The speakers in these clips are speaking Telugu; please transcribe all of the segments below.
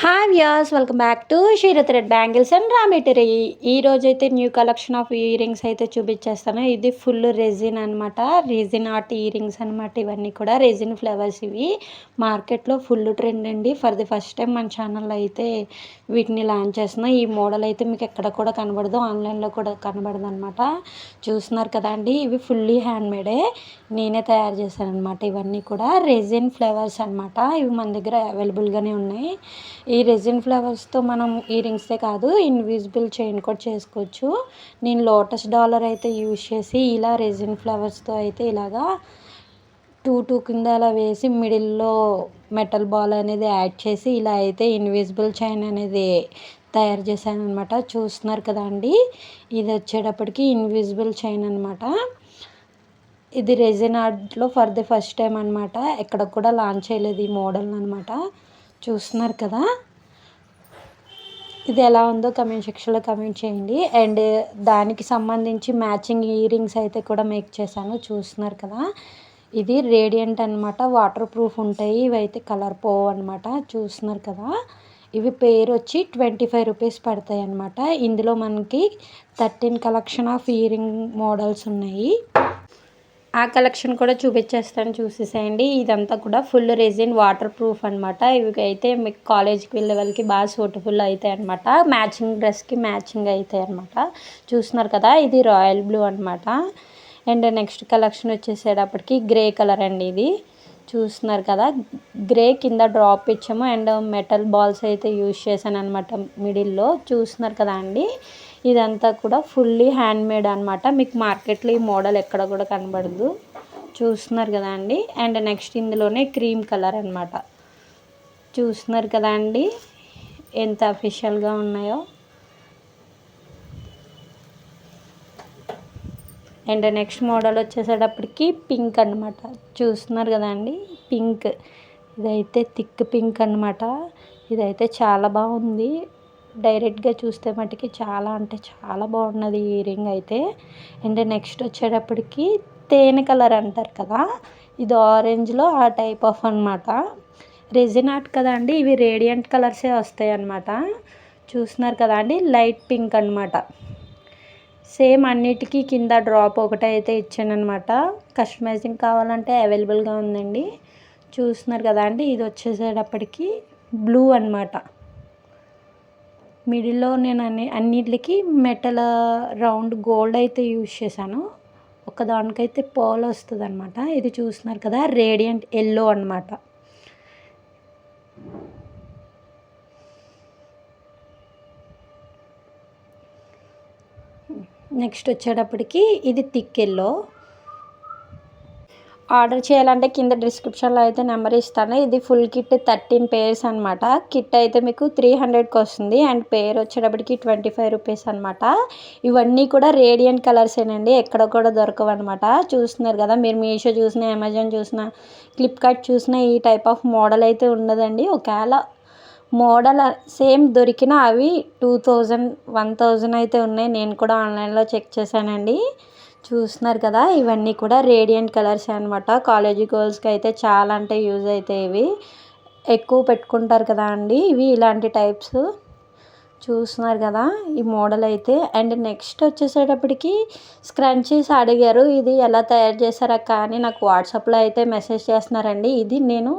హాయ్ వ్యాస్ వెల్కమ్ బ్యాక్ టు శ్రీరత్ రెడ్ బ్యాంగిల్స్ అండ్ రామేటరీ ఈ రోజైతే new collection of earrings అయితే చూపించేస్తాను. ఇది ఫుల్ రెజిన్ అనమాట రెజిన్ ఆర్ట్ ఇయర్ రింగ్స్ అనమాట ఇవన్నీ కూడా రెజిన్ ఫ్లవర్స్ ఇవి. మార్కెట్లో ఫుల్ ట్రెండ్ అండి. ఫర్ ది ఫస్ట్ టైం మన ఛానల్లో అయితే వీటిని లాంచ్ చేస్తున్నాం. ఈ మోడల్ అయితే మీకు ఎక్కడ కూడా కనబడదు. ఆన్లైన్లో కూడా కనబడదు అనమాట చూస్తున్నారు కదా అండి. ఇవి ఫుల్లీ హ్యాండ్మేడే నేనే తయారు చేశాను అనమాట ఇవన్నీ కూడా రెజిన్ ఫ్లవర్స్ అనమాట ఇవి మన దగ్గర అవైలబుల్గానే ఉన్నాయి. ఈ రెజిన్ ఫ్లవర్స్తో మనం ఇయర్ రింగ్సే కాదు ఇన్విజిబుల్ చైన్ కూడా చేసుకోవచ్చు. నేను లోటస్ డాలర్ అయితే యూజ్ చేసి ఇలా రెజిన్ ఫ్లవర్స్తో అయితే ఇలాగా టూ టూ కింద అలా వేసి మిడిల్లో మెటల్ బాల్ అనేది యాడ్ చేసి ఇలా అయితే ఇన్విజిబుల్ చైన్ అనేది తయారు చేశాను అనమాట చూస్తున్నారు కదా అండి? ఇది వచ్చేటప్పటికి ఇన్విజిబుల్ చైన్ అనమాట ఇది రెజిన్ ఆర్ట్లో ఫర్ ది ఫస్ట్ టైం అనమాట ఎక్కడ కూడా లాంచ్ చేయలేదు ఈ మోడల్ అనమాట చూస్తున్నారు కదా. ఇది ఎలా ఉందో కమెంట్ సెక్షన్లో కమెంట్ చేయండి. అండ్ దానికి సంబంధించి మ్యాచింగ్ ఇయరింగ్స్ అయితే కూడా మేక్ చేశాను. చూస్తున్నారు కదా. ఇది రేడియంట్ అనమాట వాటర్ ప్రూఫ్ ఉంటాయి. ఇవైతే కలర్ పోవు అనమాట చూస్తున్నారు కదా. ఇవి పేరు వచ్చి ట్వంటీ ఫైవ్ రూపీస్ పడతాయి అనమాట ఇందులో మనకి thirteen collection of earring models ఉన్నాయి. ఆ కలెక్షన్ కూడా చూపించేస్తాను చూసేసేయండి. ఇదంతా కూడా ఫుల్ రెజిన్ వాటర్ ప్రూఫ్ అనమాట ఇవి అయితే మీకు కాలేజ్కి వెళ్ళే వాళ్ళకి బాగా సూటబుల్ అవుతాయి అనమాట మ్యాచింగ్ డ్రెస్కి మ్యాచింగ్ అవుతాయి అనమాట చూస్తున్నారు కదా ఇది రాయల్ బ్లూ అనమాట అండ్ నెక్స్ట్ కలెక్షన్ వచ్చేసేటప్పటికి గ్రే కలర్ అండి ఇది. చూస్తున్నారు కదా గ్రే కింద డ్రాప్ ఇచ్చాము. అండ్ మెటల్ బాల్స్ అయితే యూజ్ చేశాను అనమాట మిడిల్లో. చూస్తున్నారు కదా అండి. ఇదంతా కూడా ఫుల్లీ హ్యాండ్ మేడ్ అనమాట మీకు మార్కెట్లో ఈ మోడల్ ఎక్కడ కూడా కనబడదు. చూస్తున్నారు కదా అండి? అండ్ నెక్స్ట్ ఇందులోనే క్రీమ్ కలర్ అనమాట చూస్తున్నారు కదా అండి? ఎంత అఫిషియల్గా ఉన్నాయో. అండ్ నెక్స్ట్ మోడల్ వచ్చేసేటప్పటికి పింక్ అనమాట చూస్తున్నారు కదా అండి? పింక్ ఇదైతే థిక్ పింక్ అనమాట ఇదైతే చాలా బాగుంది. డైరెక్ట్గా చూస్తే మటుకి చాలా అంటే చాలా బాగున్నది ఇయర్ రింగ్ అయితే. అండ్ నెక్స్ట్ వచ్చేటప్పటికి తేనె కలర్ అంటారు కదా ఇది ఆరెంజ్లో ఆ టైప్ ఆఫ్ అనమాట రెజిన్ ఆర్ట్ కదా అండి ఇవి రేడియంట్ కలర్సే వస్తాయి అన్నమాట చూస్తున్నారు కదా అండి లైట్ పింక్ అనమాట సేమ్ అన్నిటికీ కింద డ్రాప్ ఒకటే అయితే ఇచ్చాను అనమాట కస్టమైజింగ్ కావాలంటే అవైలబుల్గా ఉందండి. చూస్తున్నారు కదా అండి ఇది వచ్చేసేటప్పటికి బ్లూ అనమాట మిడిల్లో నేను అన్ని అన్నిటికి మెటల్ రౌండ్ గోల్డ్ అయితే యూజ్ చేశాను. ఒకదానికైతే పోల్ వస్తుంది అనమాట ఇది చూస్తున్నారు కదా రేడియంట్ ఎల్లో అనమాట నెక్స్ట్ వచ్చేటప్పటికి ఇది థిక్ ఎల్లో. ఆర్డర్ చేయాలంటే కింద డిస్క్రిప్షన్లో అయితే నెంబర్ ఇస్తాను. ఇది ఫుల్ కిట్ థర్టీన్ పేర్స్ అనమాట కిట్ అయితే మీకు త్రీ హండ్రెడ్కి వస్తుంది. అండ్ పేర్ వచ్చేటప్పటికి ట్వంటీ ఫైవ్ రూపీస్ అనమాట ఇవన్నీ కూడా రేడియంట్ కలర్సేనండి ఎక్కడ కూడా దొరకవు అనమాట చూస్తున్నారు కదా మీరు మీషో చూసిన అమెజాన్ చూసిన ఫ్లిప్కార్ట్ చూసిన ఈ టైప్ ఆఫ్ మోడల్ అయితే ఉండదండి. ఒకవేళ మోడల్ సేమ్ దొరికిన అవి టూ థౌజండ్ వన్ థౌజండ్ అయితే ఉన్నాయి. నేను కూడా ఆన్లైన్లో చెక్ చేశానండి. చూస్తున్నారు కదా ఇవన్నీ కూడా రేడియంట్ కలర్స్ అనమాట కాలేజీ గర్ల్స్కి అయితే చాలా అంటే యూజ్ అవుతాయి ఇవి. ఎక్కువ పెట్టుకుంటారు కదా అండి ఇవి ఇలాంటి టైప్స్ చూస్తున్నారు కదా ఈ మోడల్ అయితే. అండ్ నెక్స్ట్ వచ్చేసేటప్పటికి స్క్రంచీస్ అడిగారు ఇది ఎలా తయారు చేశారా కానీ నాకు వాట్సాప్లో అయితే మెసేజ్ చేస్తున్నారండి. ఇది నేను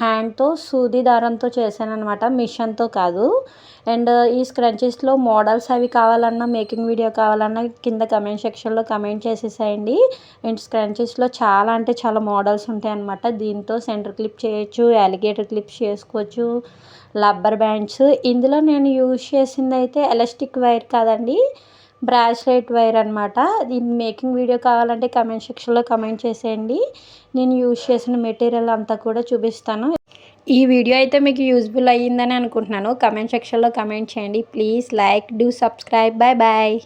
హ్యాండ్తో సూది దారంతో చేశాను అనమాట మిషన్తో కాదు. అండ్ ఈ స్క్రంచెస్లో మోడల్స్ అవి కావాలన్నా మేకింగ్ వీడియో కావాలన్నా కింద కమెంట్ సెక్షన్లో కమెంట్ చేసేసేయండి. అండ్ స్క్రంచెస్లో చాలా అంటే చాలా మోడల్స్ ఉంటాయి అనమాట దీంతో సెంటర్ క్లిప్ చేయొచ్చు ఎలిగేటర్ క్లిప్స్ చేసుకోవచ్చు రబ్బర్ బ్యాండ్స్. ఇందులో నేను యూజ్ చేసింది అయితే ఎలాస్టిక్ వైర్ కాదండి. బ్రాస్లెట్ వైర్ అనమాట దీని మేకింగ్ వీడియో కావాలంటే కమెంట్ సెక్షన్లో కమెంట్ చేసేయండి. నేను యూజ్ చేసిన మెటీరియల్ అంతా కూడా చూపిస్తాను. ఈ వీడియో అయితే మీకు యూజ్ఫుల్ అయ్యిందని అనుకుంటున్నాను. కమెంట్ సెక్షన్లో కమెంట్ చేయండి. Please like do subscribe. Bye bye